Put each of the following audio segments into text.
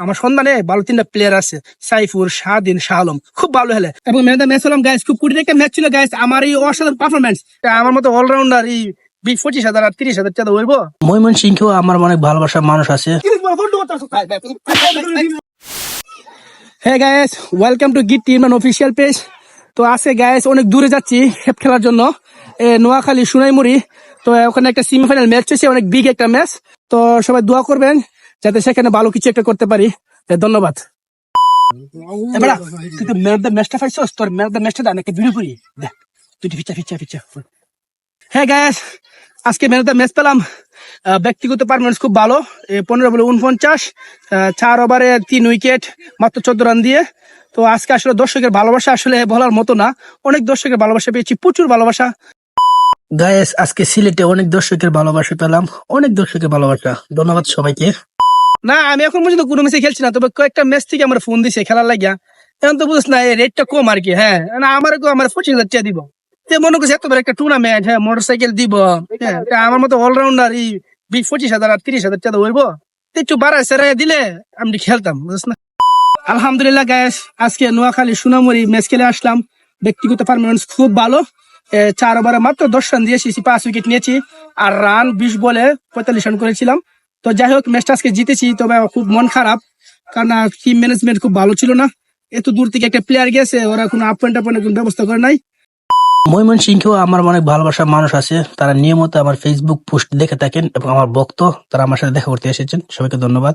আমার সন্ধানে ভালো তিনটা প্লেয়ার আছে সাইফুর শাহদিন শাহ আলম খুব ভালো খেলে। এবং ম্যান ম্যাচ হলাম গাইস খুব কুড়ি একটা ম্যাচ ছিল গাইস আমার এই অসাধারণ পারফরমেন্স আমার মতো অলরাউন্ডার এই বিশ পঁচিশ হাজার আর তিরিশ হাজার টাকা হইব। ময়মন সিংহেও আমার অনেক ভালোবাসার মানুষ আছে। হ্যাঁ guys welcome to git team official page তো আছে গাইস অনেক দূরে যাচ্ছি হেপ খেলার জন্য। এ, নোয়াখালী সোনাইমুড়ি। তো ওখানে একটা সেমিফাইনাল ম্যাচ হয়েছে অনেক বিগ একটা ম্যাচ তো সবাই দোয়া করবেন। যাতে সেখানে ভালো কিছু একটা করতে পারি। ধন্যবাদ। উনপঞ্চাশ চার ওভারে তিন উইকেট মাত্র চোদ্দ রান দিয়ে। তো আজকে আসলে দর্শকের ভালোবাসা আসলে বলার মতো না। অনেক দর্শকের ভালোবাসা পেয়েছি, প্রচুর ভালোবাসা। গায়েস আজকে সিলেটে অনেক দর্শকের ভালোবাসা পেলাম। অনেক দর্শকের ভালোবাসা। ধন্যবাদ সবাইকে। না আমি এখন পর্যন্ত কোনো ম্যাচে খেলছি না তবে কয়েকটা ম্যাচ থেকে আমার ফোন দিছে খেলার লাগিয়া। এখন তো বুঝছ না এই রেটটা কম আর কি হ্যাঁ। না আমার আমার পঁচিশ হাজার টাকা দিব। তে মনে করছে এত বড় একটা টুর্নামেন্ট হ্যাঁ মোটর সাইকেল দিব হ্যাঁ আমার মতো অলরাউন্ডার এই বিশ পঁচিশ হাজার আর তিরিশ হাজার টাকা হইব। একটু বাড়ায় সেরাই দিলে আমি খেলতাম বুঝছ না? আলহামদুলিল্লাহ গায়েস আজকে নোয়াখালী সুনামুরি ম্যাচ খেলে আসলাম। ব্যক্তিগত পারফরমেন্স খুব ভালো। চার ওভারে মাত্র দশ রান দিয়েছি পাঁচ উইকেট নিয়েছি। আর রান বিশ বলে পঁয়তাল্লিশ রান করেছিলাম। তো যাই হোক ম্যাচটা আজকে জিতেছি তবে খুব মন খারাপ কারণ টিম ম্যানেজমেন্ট খুব ভালো ছিল না। এত দূর থেকে একটা প্লেয়ার গেছে ওরা কোনো আপ পয়েন্ট কোনো ব্যবস্থা করে নাই। ময়মন সিংহেও আমার অনেক ভালোবাসার মানুষ আছে তারা নিয়মিত আমার ফেসবুক পোস্ট দেখে থাকেন এবং আমার ভক্ত তারা আমার সাথে দেখা করতে এসেছেন সবাইকে ধন্যবাদ।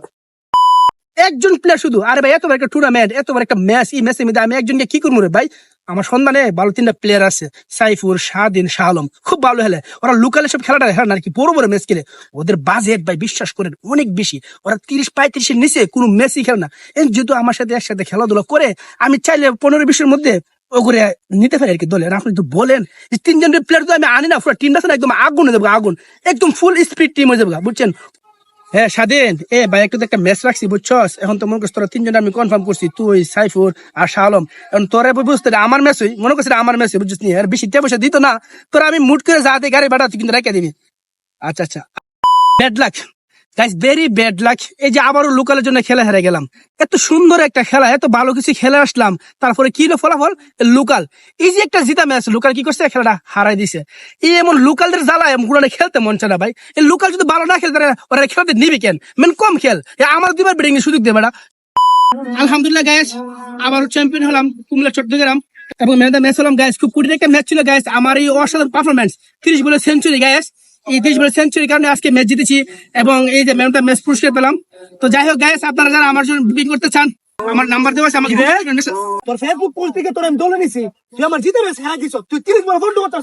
একজন প্লেয়ার শুধু আরে ভাই এতবার একটা টুর্নামেন্ট এত বড় একটা ম্যাচ এই ম্যাচের মধ্যে আমি একজনকে কি করব রে ভাই? আমার সন্ধানে ভালো তিনটা প্লেয়ার আছে, সাইফুর, শাহদিন, শাহ আলম। খুব ভালো খেলে। ওরা লোকালে সব খেলাটা খেলে না আর কি বড় বড় ম্যাচ খেলে। ওদের বাজেট ভাই বিশ্বাস করেন, অনেক বেশি। ওরা তিরিশ, পঁয়ত্রিশের নিচে কোনো ম্যাচই খেলে না। এই যেহেতু আমার সাথে একসাথে খেলাধুলা করে, আমি চাইলে পনেরো বিশের মধ্যে ওগুলো নিতে পারি আর কি দলে আপনি তো বলেন যে তিনজনের প্লেয়ার তো আমি আনি না, পুরো আছে না, একদম আগুন হয়ে যাব আগুন। একদম ফুল স্পিড টিম হয়ে যাব বুঝছেন? হ্যাঁ স্বাধীন। এ ভাই, একটু একটা ম্যাচ রাখছি, বুঝছস? এখন তো মনে করছিস তোরা তিনজন আমি কনফার্ম করছি, তুই, সাইফুর আর শাহলম এখন তোরা বুঝতে আমার ম্যাচ হই। মনে করছিস আমার ম্যাচ বুঝছিস নি? আর বেশি পয়সা দিত না। তোরা আমি মুট করে যাতে গাড়ি ভাড়া কিন্তু রেখে দিবি। আচ্ছা আচ্ছা। Bad luck guys very bad luck এই যে আবারও লোকালের জন্য খেলা হেরে গেলাম। এত সুন্দর একটা খেলা, এত ভালো কিছু খেলে আসলাম। তারপরে কি ফলাফল? লোকাল। এই যে একটা জিতা ম্যাচ, লোকাল কি করছে? খেলাটা হারাই দিছে। এই এমন লোকালদের জ্বালায় গুড়ানে খেলতে মন চায় না ভাই। এই লোকাল যদি ভালো না খেলতে ওরা খেলতে নিবি কেন? মেন কম খেল। আমার দুবার ব্যাটিং সুযোগ দেবে আলহামদুলিল্লাহ গায়েস আবার চ্যাম্পিয়ন হলাম, কুমিল্লা, চট্টগ্রাম। এবং ম্যাচ হলাম গায়েস খুব কুড়ি একটা ম্যাচ ছিল গায়েস আমার এই অসাধারণ পারফরমেন্স তিরিশ বলে সেঞ্চুরি গায়েস এই তিরিশ বলে সেঞ্চুরির কারণে আজকে ম্যাচ জিতেছি এবং এই যে ম্যামটা ম্যাচ পুরস্কার পেলাম। তো যাই হোক গায়েস আপনারা যারা আমার জন্য বুকিং করতে চান আমার নাম্বার দেওয়া আছে আমাকে তোর ফেসবুক পোস্ট থেকে তোর আমি দলে নিছি। তুই আমার জিতে গেছে হেরা দিছ। তুই তিরিশ বার ফোন করতে